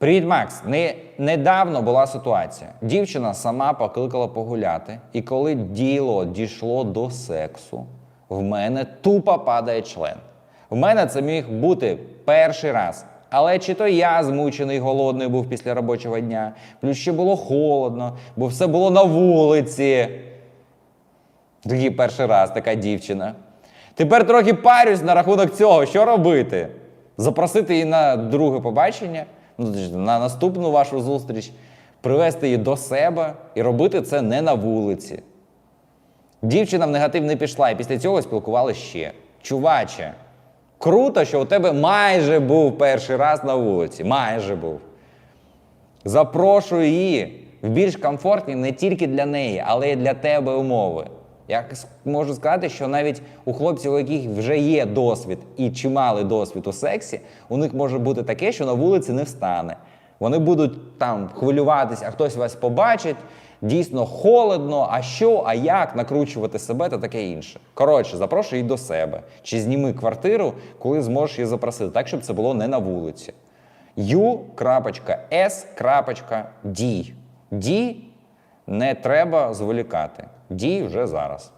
Привіт, Макс. Не, недавно була ситуація. Дівчина сама покликала погуляти, і коли діло дійшло до сексу, в мене тупо падає член. В мене це міг бути перший раз. Але чи то я змучений, голодний був після робочого дня, плюс ще було холодно, бо все було на вулиці. Такий перший раз така дівчина. Тепер трохи парюсь на рахунок цього, що робити? Запросити її на друге побачення, на наступну вашу зустріч, привезти її до себе і робити це не на вулиці. Дівчина в негатив не пішла, і після цього спілкувалися ще. Чуваче, круто, що у тебе майже був перший раз на вулиці. Майже був. Запрошую її в більш комфортні не тільки для неї, але й для тебе умови. Я можу сказати, що навіть у хлопців, у яких вже є досвід і чималий досвід у сексі, у них може бути таке, що на вулиці не встане. Вони будуть там хвилюватись, а хтось вас побачить. Дійсно холодно, а що, а як накручувати себе та таке інше. Коротше, запрошуй до себе. Чи зніми квартиру, коли зможеш її запросити, так, щоб це було не на вулиці. U.S.D. Дій не треба зволікати. Дій вже зараз.